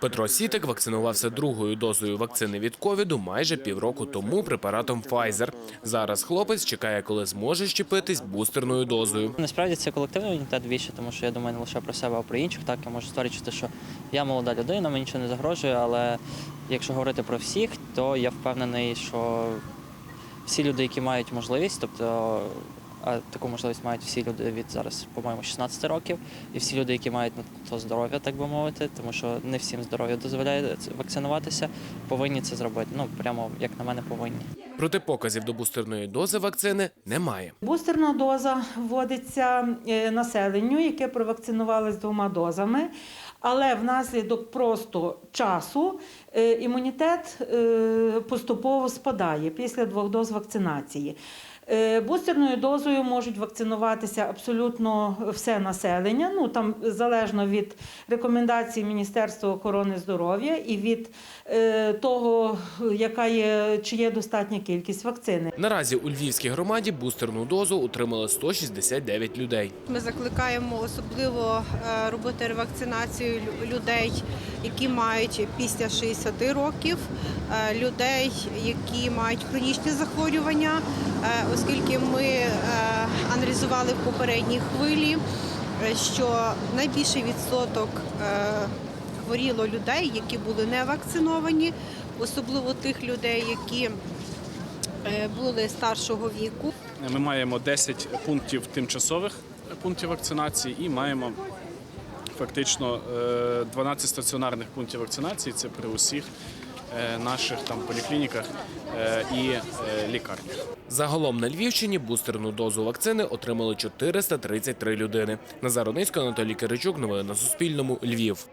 Петро Сітик вакцинувався другою дозою вакцини від ковіду майже півроку тому препаратом Pfizer. Зараз хлопець чекає, коли зможе щепитись бустерною дозою. Насправді це колективний імунітет більше, тому що я думаю не лише про себе, а про інших. Так я можу стверджувати, що я молода людина, мені нічого не загрожує, але якщо говорити про всіх, то я впевнений, що всі люди, які мають можливість, тобто таку можливість мають всі люди від зараз, по-моєму, 16 років, і всі люди, які мають на то здоров'я, так би мовити, тому що не всім здоров'я дозволяє вакцинуватися, повинні це зробити. Ну прямо як на мене, повинні. Протипоказів до бустерної дози вакцини немає. Бустерна доза вводиться е, населенню, яке провакцинувалось двома дозами. Але внаслідок просто часу е, імунітет е, поступово спадає після двох доз вакцинації. Бустерною дозою можуть вакцинуватися абсолютно все населення. Ну там залежно від рекомендацій Міністерства охорони здоров'я і від того, яка є чи є достатня кількість вакцини. Наразі у Львівській громаді бустерну дозу отримали 169 людей. Ми закликаємо особливо е, робити ревакцинацію людей, які мають після 60 років, е, людей, які мають хронічні захворювання, е, оскільки ми аналізували в попередній хвилі, що найбільший відсоток хворіло людей, які були не вакциновані, особливо тих людей, які були старшого віку. Ми маємо 10 пунктів тимчасових пунктів вакцинації і маємо фактично е, 12 стаціонарних пунктів вакцинації. Це при усіх е, наших там поліклініках е, і е, лікарнях. Загалом на Львівщині бустерну дозу вакцини отримали 433 людини. Назар Оницько, Анатолій Киричук. Новини на Суспільному. Львів.